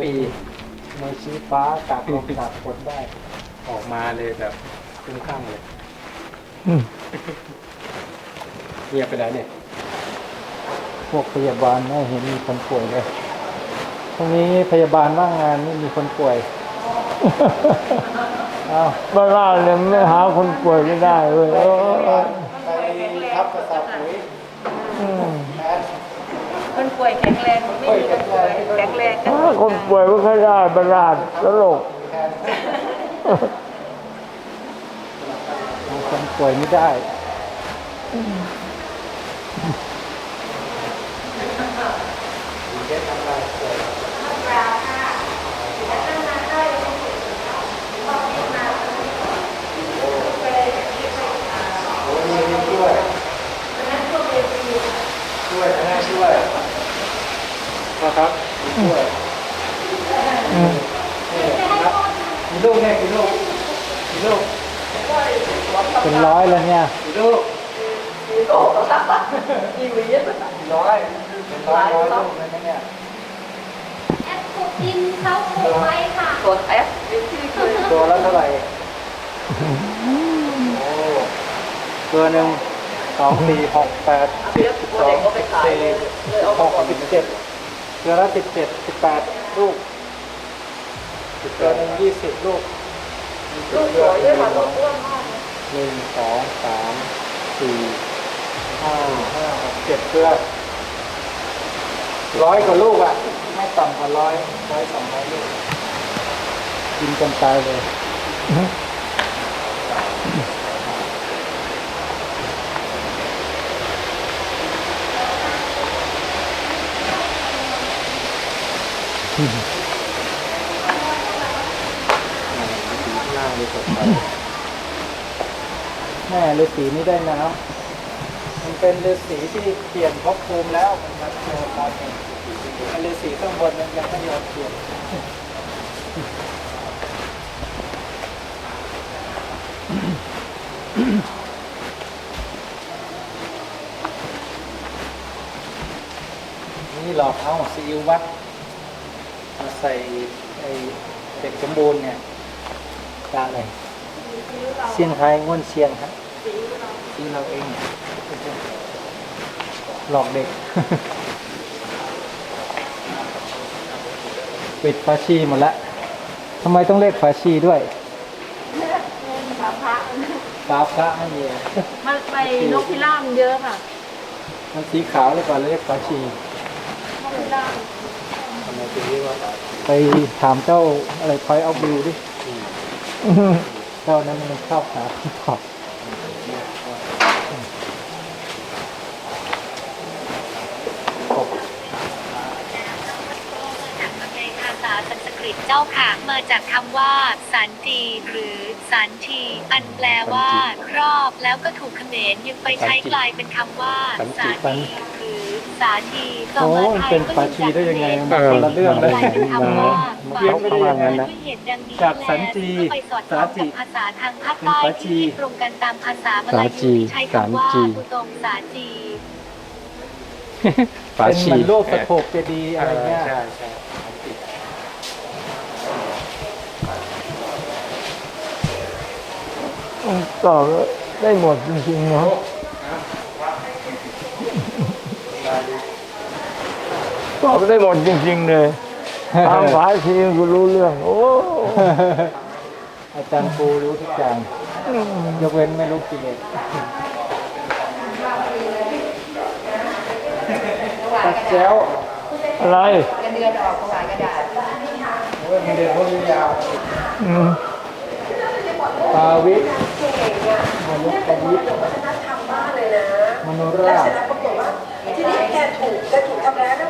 ปีมือชี้ฟ้าตากลมตากฝนได้ ออกมาเลยแบบคุ้มข้างเลยเงียบไปไหนเนี่ย พวกพยาบาลไม่เห็นมีคนป่วยเลยตรงนี้พยาบาลว่างงานไม่มีคนป่วยอ้าวบ้านเราเนี่ยไม่หาคนป่วยไม่ได้เว้ยเออเออไปทับกระสอบปุ๋ยอืมแทนคน ป่วยแข็งแรงไม่มีคนป่วยแข็งแรงกันหาคนป่วยไม่ค่อยได้บ้านเราตลกแทนเอาคนป่วยไม่ได้ โอ้ยมีช่วยช่วยนะฮะช่วยนะครับมีช่วย อืม นี่ครับ มีลูกเนี่ยกี่ลูกกี่ลูกเป็นร้อยแล้วเนี่ยกี่ลูกกี่ลูกกี่วีกี่ร้อยเป็นร้อยร้อยลูกเลยนะเนี่ยแอปขุดดินเขาปลูกไว้ค่ะกดแอปตัวละเท่าไหร่โอ้ตัวหนึ่งสองสี่หกแปดเรียกตัวเด็กก็ไปขายเลยเลยเอาหกสิบเจ็ดตัวละสิบเจ็ดสิบแปดลูก ตัวหนึ่งยี่สิบลูกลูกสวยด้วยค่ะตัวอ้วนมากหนึ่งสองสามสี่ห้าห้าหกเจ็ดเพื่อร้อยกว่าลูกอะ ไม่ต่ำกว่าร้อยร้อยสองร้อยลูกกินจนตายเลยห น้าเลยสดใสแม่ฤาษีนี่ได้น้ำมันเป็นฤาษีที่เปลี่ยนภพภูมิแล้วมันมาเจอตอนนี้ไอ้ฤาษีข้างบนมันยังไม่ยอมเปลี่ยนนี่หลอกเอาซีอิ๊ววัดมาใส่ไอเด็กสมบูรณ์เนี่ย ตาอะไรเซียนไทยง้วนเชียงครับซีเราเองหลอกเด็ก ปิดฝาชีหมดแล้วทำไมต้องเรียกฝาชีด้วยฟ้าพระไม่มีมันไปนกพิราบเยอะค่ะ มันสีขาวเลยก่อนเรียกฝาชีนกพิราบทำไมถึงเรียกว่าไปถามเจ้าอะไรพอยเอาวิวดิ เจ้านั้นมันชอบหาคำตอบในภาษาสันสกฤตเจ้าค่ะ มาจากคำว่าสันตีหรือสันทีอันแปลว่ารอบแล้วก็ถูกเขมรยังไปใช้กลายเป็นคำว่าสาธีหรือ สาธีต่อโอ้มามันไทยเป็นก็ฝายังชีได้ยังไงจัมันคนละเรื่องเลยกลายเป็นคำว่าเขาเขาว่างั้นนะด้วยเหตุดังนี้จากสันจีและไปสอดคล้องกับภาษาทางภาคใต้เป็นฝาชีที่ตรงกันตามภาษามลาสาจียูที่ใช้คำว่าสามจีอุตงสาจี ฝาเป็นชีเหมือนรูปสะโขบเจดีย์อะไรเงี้ยใช่ใช่ติดตอบได้หมดจริงๆเนาะ ตอบได้หมดจริง ๆ เลยทางฝาชีกูรู้เรื่อง โอ้ อาจารย์ปูรู้ทุกอย่างยกเว้นไม่รู้กิเลสตัดแจ้วอะไรเงินเดือนออกถวายกระดาษโอ้ยมันเดือนพวกนี้ยาวอืมปาวิทย์มนุษย์ปาวิทย์ทำบ้านเลยนะมโนแล้วราเสชร็จแล้วปรากฏว่าทีนี้แกถูกแกถูกทำร้ายร่างกายเนี่ยใน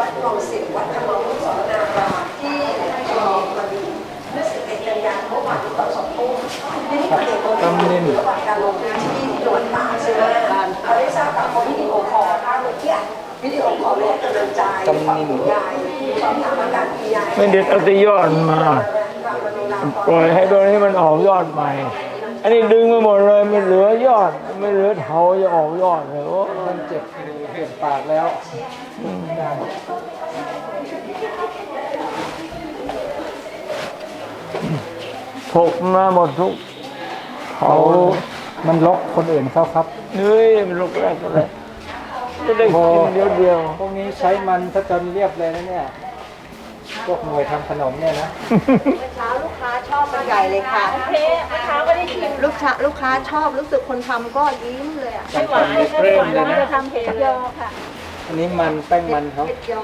วัดคลองสิบวัดธรรมวุฒิสรนารามที่คลองมันเมื่อสิบเอ็ดกันยายนเมื่อวานตำนินประหว่างการลงพื้นที่ที่จังหวัดตาใช่ไหมเขาได้ทราบจากเขาวิดีโอคอลท่านเมื่อกี้วิดีโอคอลให้กำลังใจฝั่งคุณยายสอบถามอาการคุณยายไม่เด็ดเอาแต่ยอดมาปล่อยให้ตัวนี้มันออกยอดใหม่ อันนี้ดึงมาหมดเลยไม่เหลือยอด ไม่เหลือเถาจะออกยอดเลยโอ้มันเจ็บเปลี่ยนปากแล้วได้ถกมาหมดทุกเถาเขามันลกคนอื่นเขาครับเฮ้ยมันลุกแรกเลยจะได้กินเดียวเดียวพวกนี้ใช้มันซะจนเรียบเลยนะเนี่ย พวกหน่วยทำขนมเนี่ยนะเช้าลูกค้าชอบเป็นใหญ่เลยค่ะเพ่เมื่อเช้าก็ได้ชิมลูกค้าลูกค้าชอบรู้สึกคนทำก็ยิ้มเลยอะไม่หวานไม่หวานเราจะทำเผ็ดยอค่ะอันนี้มันแป้งมันเขาเผ็ดยอ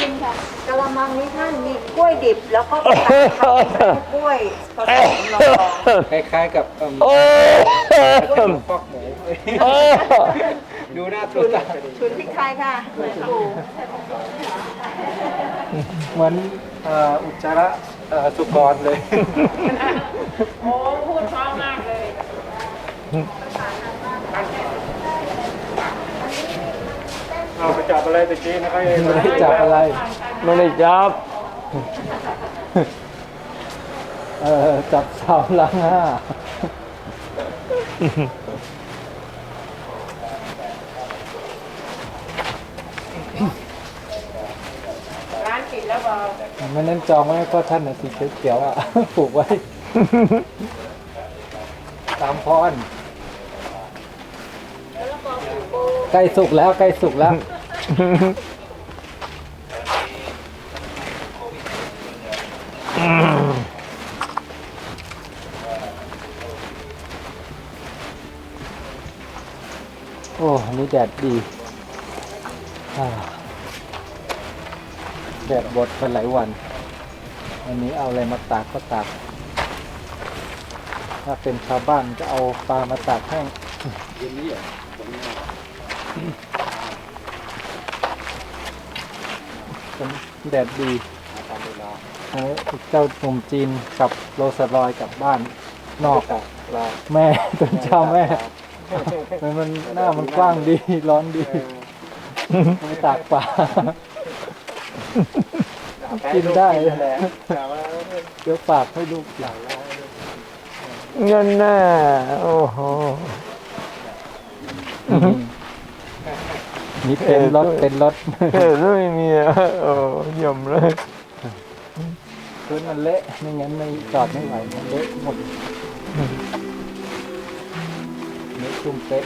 กินค่ะกะละมังนี้ท่านมีกล้วยดิบแล้วก็ตัดทำกล้วยผสมลองคล้ายๆกับเอิ่มโอ้ฟอกหมู โอ้ ดูหน้าตัวตาชุนพริกไทยค่ะเหมือนปูเหมือนเอ่ออุจจาระเอ่อสุกรเลย โอ้พูดเพราะมากเลยเอาไปจับอะไรตะกี้นะครับไม่ได้จับอะไรไม่ได้จับเออจับสามล้างห้า ร้านปิดแล้วบอก ไม่นั้นจองไว้เพราะท่านน่ะสีเขียวๆอะ ปลูกไว้ ตามพรใกล้สุกแล้วใกล้สุกแล้ว โอ้อันนี้แดดดีอ่า แดดบดไปหลายวัน อันนี้เอาอะไรมาตากก็ตาก ถ้าเป็นชาวบ้านก็เอาปลามาตากแห้งเย็นนี้เหรอผมแดดดีเจ้าหนุ่มจีนกับโรสลอยกลับบ้านนอกอะลาแม่ตอนเช้าแม่ มันมันหน้ามันกว้างดีร้อนดีไม่ตากปลา กินได้แหละแต่ว่าเดี๋ยวฝากให้ลูกหลานเงินแน่โอ้โหนี่เป็นรถเป็นรถเฮ้ยไม่มีอะโอ้เยี่ยมเลยพื้นมันเละไม่งั้นไม่จอดไม่ไหวมันเละหมดเละชุ่มเป๊ะ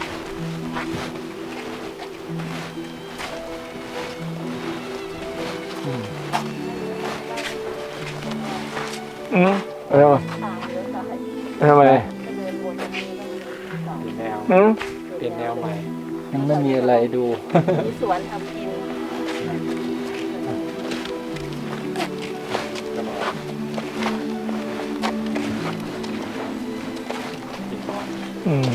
อืมอะไรวะทำไมเปลี่ยนแนวอืมเปลี่ยนแนวใหม่ ยังไม่มีอะไรดู มีสวนทำกินอืม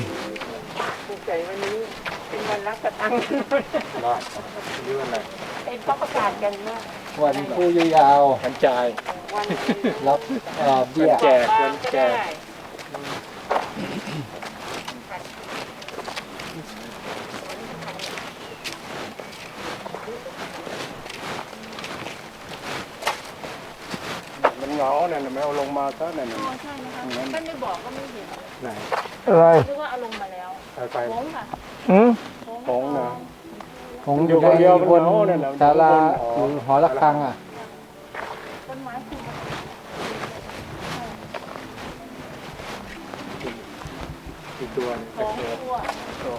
ปลูกใจวันนี้เป็นวันรักสตังค์รอดยืนอะไรเป็นเขาประกาศกันว่าวันผู้ยาวกันจ่าย วันๆรับเอ่อเบี้ยแจกเงินแจก มันเหงาเนี่ยไม่เอาลงมาซะเนี่ยใช่นะคะท่านไม่บอกก็ไม่เห็นไหนอะไรนึกว่าเอาลงมาแล้วไปไป โค้งค่ะอืมโค้งนะผมอยู่ในบนศาลาอยู่หอระฆังอะ ต้นไม้คือ อี กตัวหนึงโค้งทั่ว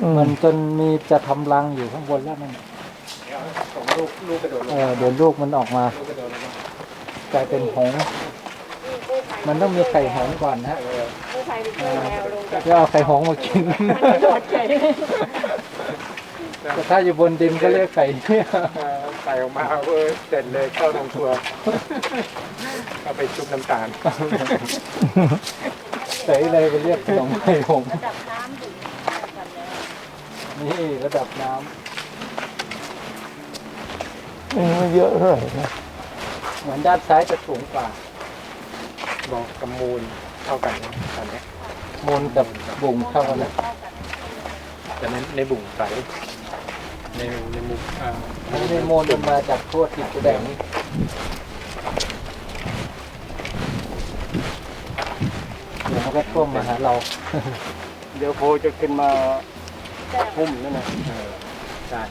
อืมมันจนมีจะทำรังอยู่ข้างบนแล้วนั่นน่ะสองลูกลูกกระโดดลเองอเดี๋ยวลูกมันออกมาลูกกระโดดลงมากลายเป็นหงส์มันต้องมีไข่หงส์ก่อนนะฮะเออผู้ภัยไปเจอแมวลงจากจะเอาไข่หงส์มากินมันโดดใจแต่ถ้าอยู่บนดินก็เรียกไก่เนี่ยเออใส่ออกมาเออเสร็จเลยเข้าทางครัวเอาไปชุบน้ำตาล ไก่อะไรไปเรียกขนมไข่หงส์ระดับน้ำถึงระดับแล้วนี่ระดับน้ำอืมไม่เยอะเท่าไหร่นะเหมือนด้านซ้ายจะสูงกว่าบอกกำมูลเท่ากันนะตอนนี้มูลกับบุงเท่ากันนะแต่ในในบุ่งใสในในมุมอ่าไม่ได้มูลมันมาจากทั่วทิศแดงนี่เดี๋ยวมัน ก็ท่วมมาหาเรา เดี๋ยวโพจะขึ้นมาพุ่มนั่นนะใช่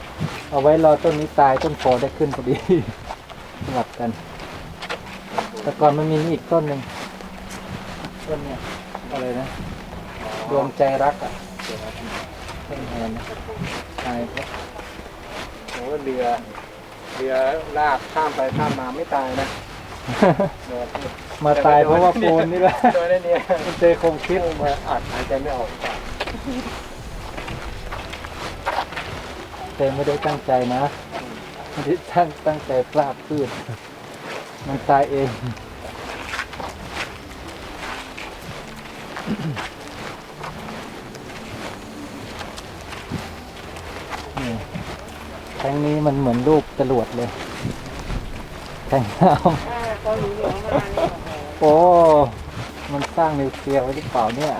เอาไว้รอต้นนี้ตายต้นโพได้ขึ้นพอดีสลับกัน แต่ก่อนมันมีนี่อีกต้นหนึ่งต้นเนี่ยอะไรนะดวงใจรักอะต้นแทนนะตายเพราะโอ้เรือเรือลากข้ามไปข้ามมาไม่ตายนะโดน มาตายเพราะว่าปูนนี่แหละโดนได้เนี่ยมันเจอคงคิดมาอัดหายใจไม่ออกเจไม่ได้ตั้งใจนะไม่ได้ตั้งตั้งใจพลาดพืชมันตายเองนี่แทงนี้มันเหมือนรูปจรวดเลยแทงน้ำ โอ้ มันสร้างนิวเคลียร์ไว้หรือเปล่าเนี่ย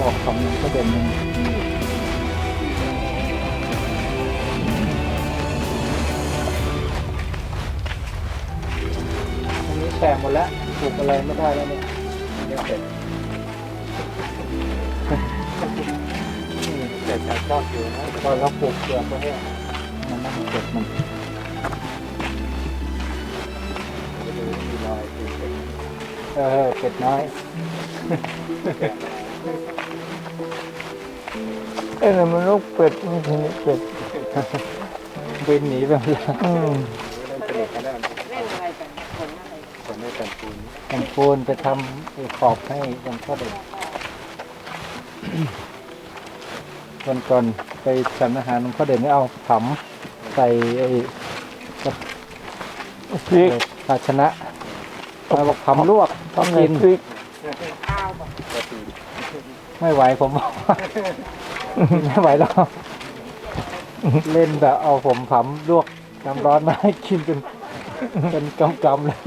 ออกคำนึงก็เป็นหนึ่งอันนี้แฉกหมดแล้วปลูกอะไรไม่ได้แล้วเนี่ย เด็ดแต่ชอยู่นะพอเราปลูกเกลือก็เนี่ยมันนั่งเก็บมันดูมีรอยตีเป็นเออเป็ดน้อย เอ้ยนั่นมันนกเป็ดไม่ใช่นกเป็ดบินหนีไปหมดแล้วอืมเล่นสนุกกันแล้วเล่นอะไรกันผลอะไรคนไม่กันปูนกันปูนไปทำขอบให้ยังพ่อเด็ก วันก่อนไปฉันอาหารหลวงพ่อเด่นไม่เอาผำใส่ไอ้พริกภาชนะมาบอกผำลวกทำในกินพริกข้าวบอกกระตีไม่ไหวผมบอกว่าไม่ไหวแล้วเล่นแบบเอาผมผำลวกน้ำร้อนมาให้กินเป็นเป็นกำๆเลย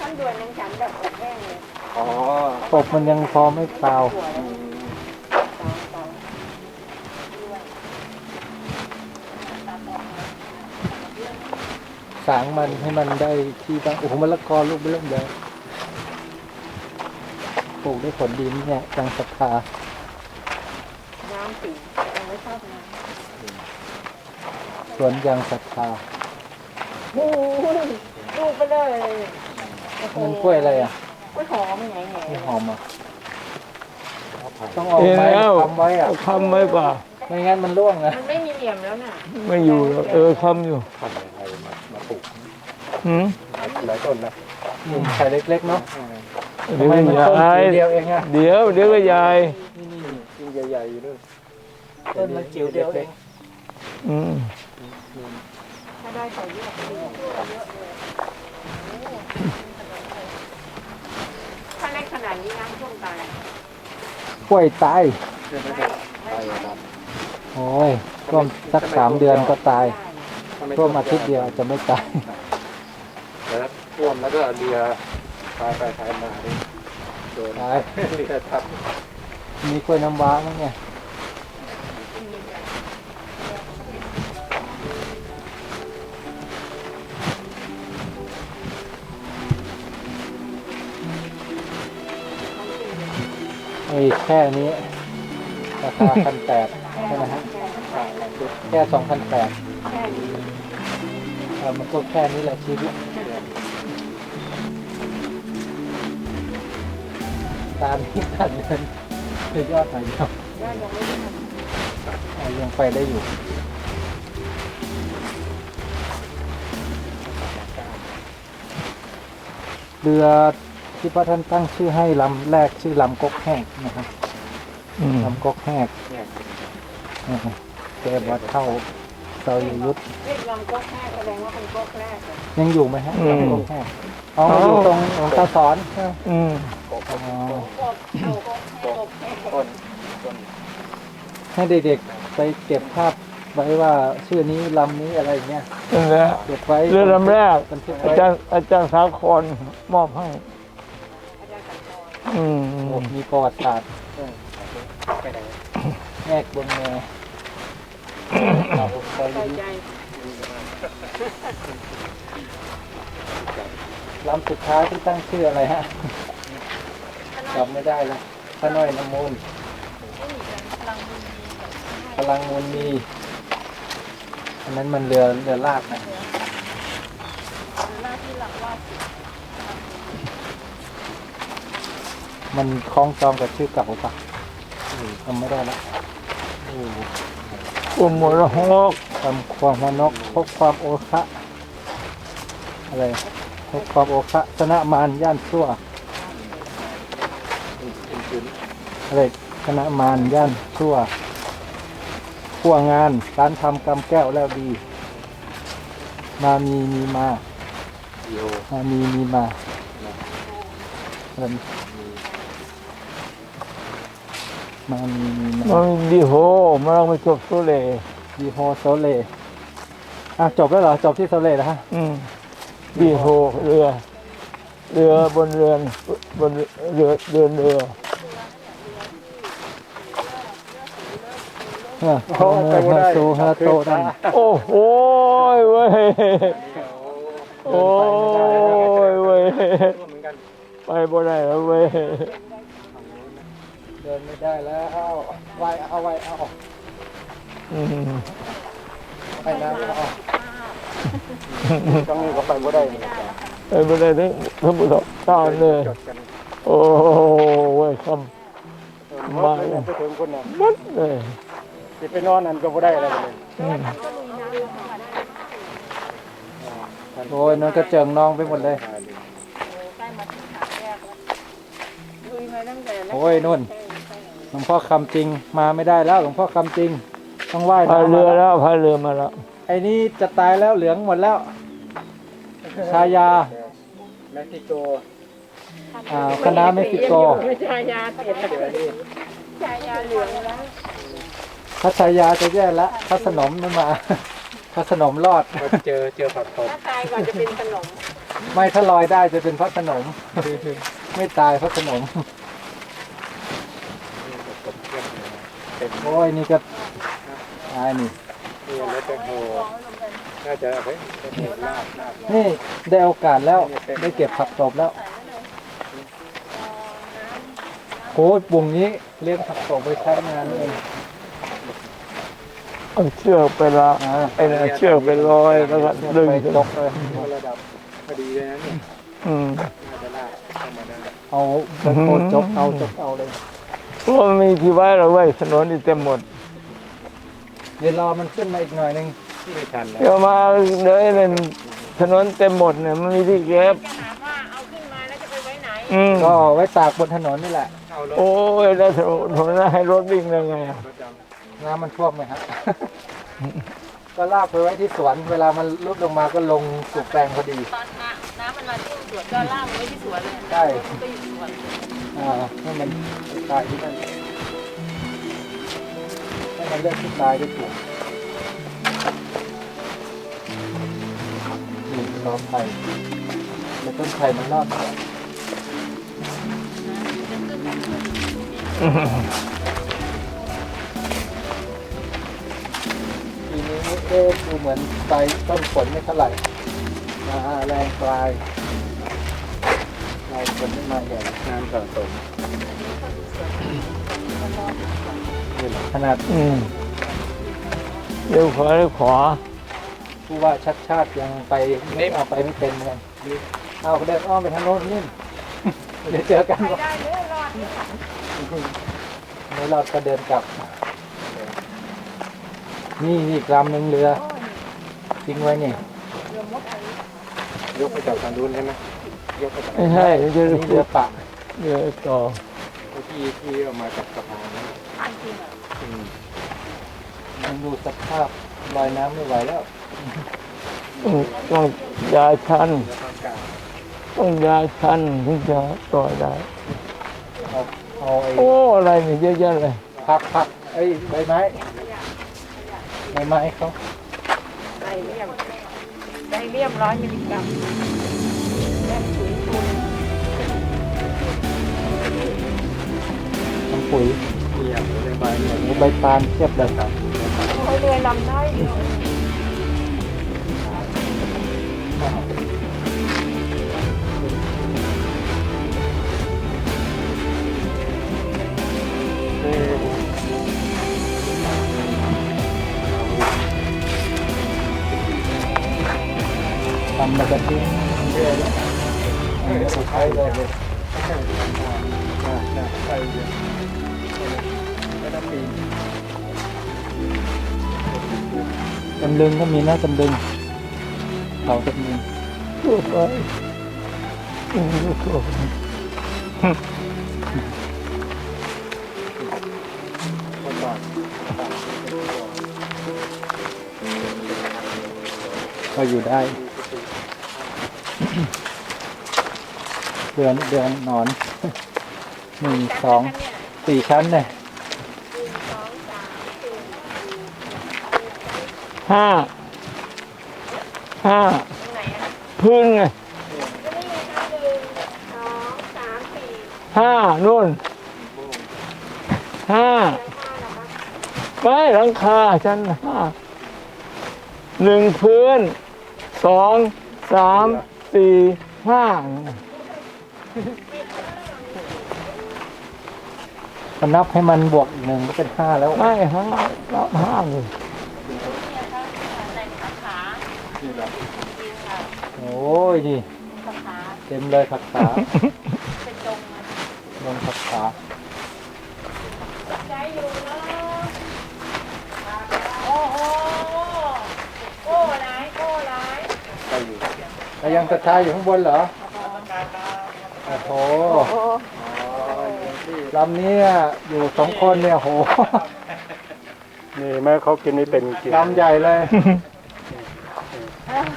ท่านด่วนยังฉันแบบอบแห้งเลยอ๋ออบมันยังพอไม่เปล่าางมันให้มันได้ที่ตั้งโอ้โหมะละกอลูกเริ่มเลยปลูกได้ผลดีนี่เนี่ยจังศรัทธาน้ำสียังไม่ชอบน้สวนยางศรัทธาำโอ้โหลูกไปเลยโอ้โหมันกล้วยอะไรอะกล้วยหอมไงไงไม่หอมอะต้องเอาเอ้ยไม้แล้วทำไว้อะเอาคำไว้ป่ะไม่งั้นมันร่วงนะมันไม่มีเหลี่ยมแล้วน่ะ ไม่อยู่แล้วเออคำอยู่ หืมหลายต้นนะอืมไข่เล็กๆเนาะเดี๋ยวทำไมก็มันยาต้นยจิ๋วเดียวเองอะเดี๋ยวเดี๋ยวก็ยายยิ่งใหญ่ๆอยู่ด้วยต้นมันจิ๋วเดียวเองอืมถ้าได้ใส่เยอะดีถ้าเล็กขนาดนี้น้ำท่วมตายกล้วยตายไปครับโอ้ยท่วมสักสามเดือนก็ตายถ้าไม่ท่วมอาทิตย์เดียวจะไม่ตายแต่ถ้าท่วม แล้วก็เรือพายไปพายมานี่โดนตาย เรือทับมีกล้วยน้ำว้ามั้งเนี่ยไอ้แค่นี้ ราคาพันแปดใช่ไหมฮะแค่สองพันแปดมันก็แค่นี้แหละชีวิต ตามที่ตัดเดินคือยอดหายครับเอายังไปได้อยู่เรือที่พระท่านตั้งชื่อให้ลำแรกชื่อลำกกแหกนะครับอืมลำกกแหกนะครับแกวัดเท่าเซายุยุทธเรียกลำก๊อกแรกแสดงว่าเป็นก๊อกแรกอะยังอยู่ไหมฮะลำกกแหกอ๋ออยู่ตรงหลวงตาสอนอืมกบ อ๋อ ต้นต้นให้เด็กๆไปเก็บภาพไว้ว่าชื่อนี้ลำนี้อะไรอย่างเงี้ยนั่นแหละเก็บไว้เรือลำแรก บันทึกอาไว้จารย์อาจารย์สาครมอบให้อืมโอ้มีประวัติศาสตร์ไปไหนแยกบนเมืองเราเคยดูลำสุดท้ายที่ตั้งชื่ออะไรฮะ จำไม่ได้แล้วพระน้อยน้ำมูลพลังมูลมีอันนั้นมันเรือเรือลากนะมันคล้องจองกับชื่อเก่าปะจำไม่ได้แล้วกลุ่มมรหกความความมนกพกความโอคะอะไรพกความโอคะชนะมารย่านชั่ว อะไรชนะมารย่านชั่วขั้วงานการทำกรรมแก้วแล้วดี มามีมีมาดียวมามีมีมาเอิ่มมามีมีมา มันดีโหมันต้องไปจบสุเลดีโฮโซเลอะจบแล้วเหรอ จบที่โซเลแล้วฮะ อืมดีโหเรือ เรือบนเรือนบนเรือเรือเรือ เออโฮเมฮาซูฮาโตดันโอ้โหเว้ยโอ้ยเว้ยไปบ่ได้แล้วเว้ยเดินไม่ได้แล้วเอาไว้เอาไว้เอาอืมไปน้ำเอาต้องนี้ก็ไปไม่ได้ไปบ่ได้ทั้งทั้งหมดตาเลยจดกันโอ้เว้ยคำมาไปถึงคนมัดเลย สิไปนอนนั่นก็ไม่ได้อะไรเลยอืมโอ้ยนั่นก็เจิงน้องไปหมดเลยโอ้ยนุ่นหลวงพ่อคำจริงมาไม่ได้แล้วหลวงพ่อคำจริง ต้องไหว้พายน้ำเรือมาแล้วพายเรือมาแล้ว ไอ้นี่จะตายแล้วเหลืองหมดแล้ว ชายาเม็กซิโกอ่าคณะเม็กซิโก ไม่ใช่ยาเปลี่ยนเดี๋ยวนี้ชายาเหลืองแล้ว พระชายาจะแย่แล้วพระสนมไม่มาพระสนมรอดมาเจอเจอผักตบถ้าตายก่อนจะเป็นขนม ไม่ถ้าลอยได้จะเป็นพระสนม ไม่ตายพระสนมตบเทียบเลยเป็นโอ้ยนี่ก็ตายนี่นี่รถแตงโมน่าจะเฮ้ยแตงโมลาบลาบนี่ได้โอกาสแล้วได้เก็บผักตบแล้วโอ้ยปุ่งนี้เลี้ยงผักตบไปใช้งานนี่เอง เอาเชือกไปละอ่าไอ้นั่นเชือกไปลอยแล้วก็ดึงไปขึ้นจกเลยระดับพอดีเลยนะนี่อืมน่าจะลาบเข้ามาได้เอาไปโคตรจกเอาจกเอาเลยเพราะมันมีที่ไว้แล้วเว้ยถนนนี่เต็มหมดเดี๋ยวรอมันขึ้นมาอีกหน่อยหนึงไม่ทันแล้วเดี๋ยวมาเลยนั่นถนนเต็มหมดเนี่ยมันมีที่เก็บจะถามว่าเอาขึ้นมาแล้วจะไปไว้ไหน อืมก็ไว้ตากบนถนนนี่แหละ เอารถโอ้ยแล้วถนนถนนให้รถวิ่งได้ไงอะประจ น้ำมันท่วมไหมฮะก็ลากไปไว้ที่สวน เวลามันลุดลงมาก็ลงสู่แปลงพอดี ตอนน้ำน้ำมันมาที่สวนก็ล่ามไว้ที่สวนเลยใช่ มันก็อยู่สวนอ่าให้มันตายที่นั่นให้มันเลือกที่ตายได้ถูกนี่ล้อมไผ่แล้วต้นไผ่มันรอดก่อนปี นี้เอ๊ะดูเหมือนใบต้นฝนไม่เท่าไหร่มาแรงปลายปลายฝนไม่มาใหญ่ำน้ำสะสมขนาดอืมเลี้ยวขวาเลี้ยวขวาผู้ว่าชัดชาติยังไปไม่เอาไปไม่เป็นเหมือนกันเอาเดินอ้อมไปทางโน้นนี่เดี๋ยวเจอกันวะไม่รอดก็เดินกลับ นี่นี่อีกลำหนึ่งเรือทิ้งไว้นี่ยกไปจากทางนู้นใช่ไหมยกไปจากไม่ใช่ไม่ใช่นี่เรือปะเรือต่อที่ที่เอามาจากสะพานนั้นอืมมันดูสภาพลอยน้ำไม่ไหวแล้วต้องต้องยาชันแล้วก็กาศต้องยาชันถึงจะต่อได้อเอาเอาไอ้โอ้อะไรนี่เยอะแยะเลยผักผักไอ้ใบไม้ ใบไม้เขาไดเลียมไดเลียมร้อยมิลลิกรัมแม่ปุ๋ยปูนทำปุ๋ยเกี่ยวในใบเนี่ยหรือใบตาลเทียบเลยครับเขาเรือลำน้อยอยู่ทำมาจากที่สุดท้าย เลยเลยนะนะใส่เยอะ เดือนเดือนนอนหนึ่งสองสี่ชั้นเนี่ยห้าห้าพื้นไงห้านู่นห้าไม่หลังคาชั้นห้าหนึ่งพื้นสองสาม สี่ห้าก็นับให้มันบวกอีกหนึ่งก็เป็นห้าแล้ว ไม่ห้ารับห้าเลยโอ้ยนี่เต็มเลยผักขาลงผักขา โอ้โหโอ้หลายโอ้หลาย แล้วยังกระชายอยู่ข้างบนเหรอโอ้โหลำนี้อยู่สองคนเนี่ยโหนี่แม่เขากินไม่เป็นกินลำใหญ่เลย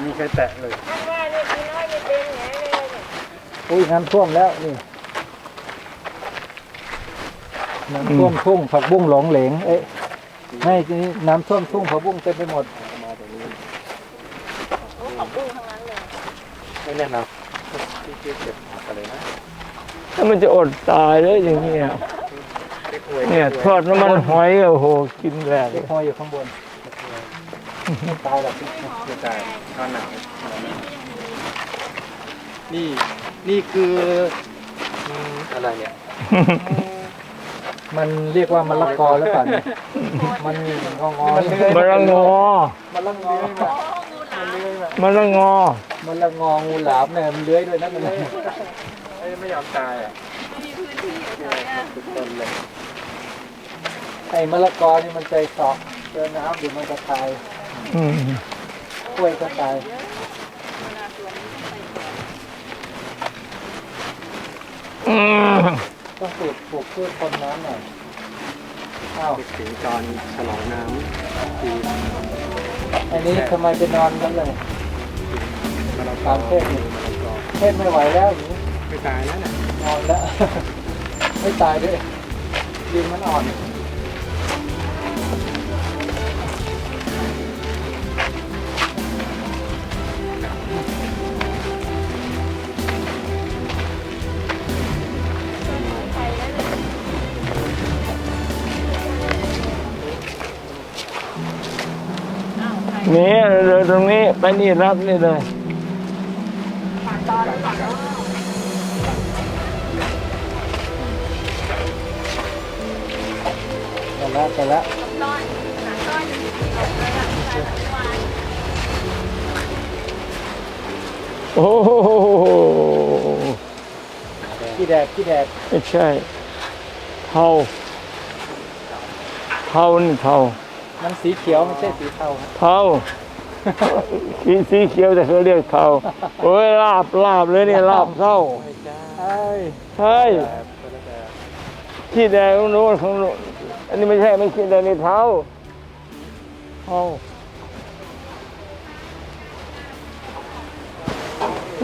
มีใครแตะเลยท่านว่าเนี่ยกินน้อยไม่เป็นไงเลยเนี่ยอุ้ยน้ำท่วมแล้วนี่น้ำท่วมทุ่งผักบุ้งหลงเหลง เอ๊ะไม่ทีนี้น้ำท่วมทุ่งผักบุ้งเต็มไปหมด ไม่ แน่นอนที่เก็บผักอะไรนะถ้ามันจะอดตายเลยอย่างเงี้ยเนี่ยทอดน้ำมันหอยโอ้โหกินแหลกเด็กห้อยอยู่ข้างบนไม่ตายหรอกไม่ตายหน้าหนาวนี่นี่คืออืมอะไรเนี่ยมันเรียกว่ามะละกอหรือเปล่าเนี่ยมันงองอมะละงอมะละงอมะละงอ มะละงองูหลามเนี่ยมันเลื้อยด้วยนะมันเอ้ยไม่ยอมตายอะทุกต้นเลยไอ้มะละกอนี่มันใจเสอกเจอน้ำเดี๋ยวมันจะตายอืมกล้วยก็ตายอืมต้องปลูกปลูกพืชทนน้ำหน่อยอ้าวถึงตอนฉลองน้ำปีอันนี้ทำไมไปนอนกันเลยมะละก ตามเทศนี่เทศไม่ไหวแล้วอย่างนี้ไม่ตายแล้วน่ะนอนแล้ว ไม่ตายด้วยดินมันอ่อนนี่เลยตรงนี้ไปนี่รับนี่เลย แล้วไปแล้วโอ้โหขี้แดดขี้แดดไม่ใช่เทาเทานี่เทามันสีเขียวไม่ใช่สีเทาครับเทาสีสีเขียวแต่เขาเรียกเทาโอ้ยลาบลาบเลยนี่ลาบเทาใช่ใช่ขี้แดงของโน้นของโน้นอั นนี้ไม่ใช่ไม่ขี้แดงนี่เทาเทา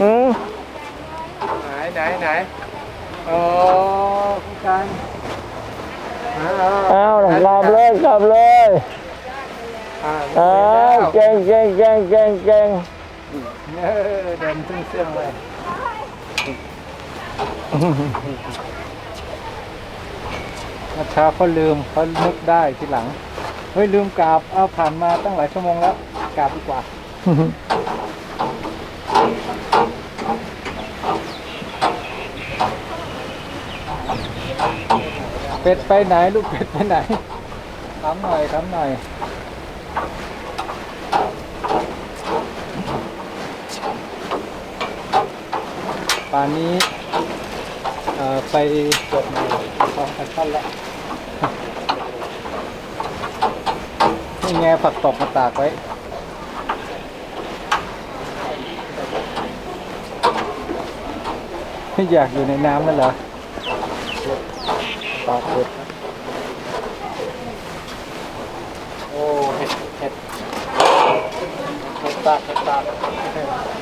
อืมไหนไหนไหนอ๋อกันเอาเอากลับเลยกลับเลยอ่าอ้าวเก่งเก่งเก่งเก่งเก่งเออเดินซึ่งเสื่องเลย อาชาเขาลืมเขานึกได้ทีหลัง เฮ้ยลืมกราบเอาผ่านมาตั้งหลายชั่วโมงแล้วกราบดีกว่า เป็ดไปไหนลูกเป็ดไปไหนถามหน่อยถามหน่อยป่านนี้เออไปจดหมายสองพันท่านแล้ว นี่ไงผักตบมาตากไว้ไม่อยากอยู่ในน้ำนั่นเหรอปลาเห็ดโอ้เห็ดเห็ดเห็ดตากเห็ดตาก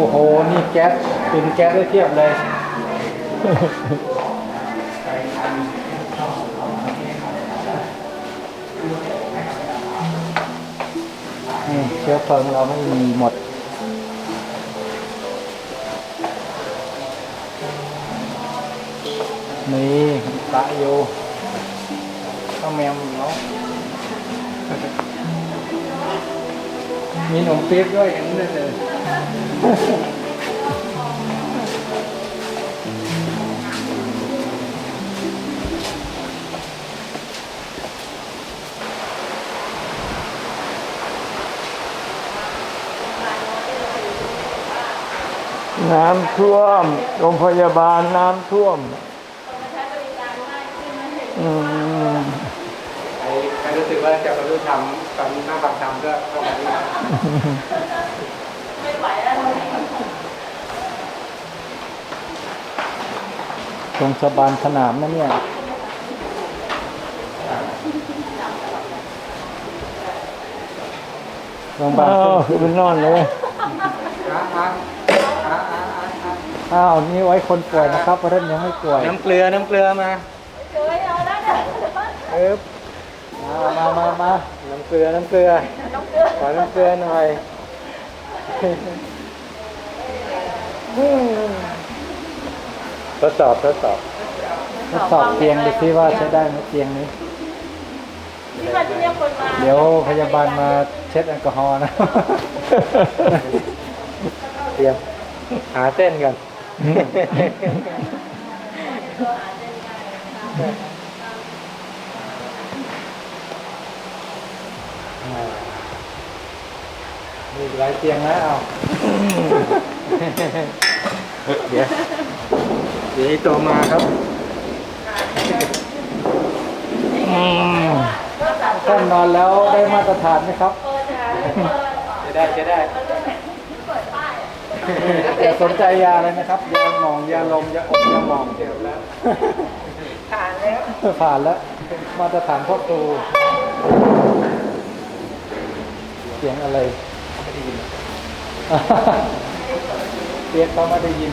โอ้โห นี่แก๊สเป็นแก๊สได้เทียบเลยนี่เชื้อเพลิงเราไม่มีหมด นี่ตะอยู่ข้าแมวเนาะมีขนมเปี๊ยกด้วยอย่างนี้เลย น้ำท่วม โรงพยาบาลน้ำท่วมอืมใครใครรู้สึกว่าจะบรรลุธรรมตอนนั่งฟังธรรมก็เข้ามานี่ ตรงสะบานสนามนะเนี่ยโรงพยาบาลอ้าวคือเป็นนอนเลยอ้าวนี่ไว้คนป่วยนะครับเพราะท่านยังไม่ป่วยน้ำเกลือน้ำเกลือมาเอ๊บมามามามาน้ำเกลือน้ำเกลือขอน้ำเกลือหน่อย ทดสอบทดสอบทดสอบเตียงดูซิว่าใช้ได้ไหมเตียงนี้เดี๋ยวพยาบาลมาเช็ดแอลกอฮอล์นะ เตรียมหาเส้นกันมีหลายเตียงนะเอาเดี๋ยวเดี๋ยวให้ตัวมาครับอืมท่านนอนแล้วได้มาตรฐานไหมครับ จะได้จะได้อย่าสนใจยาเลยนะครับ ยาหมอง ยาลม ยาอมยาหมองเจ็บแล้ว ผ่านแล้ว ผ่านแล้ว มาตรฐานพ่อครูเสียงอะไรไม่ได้ยินเสียงเขาไม่ได้ยิน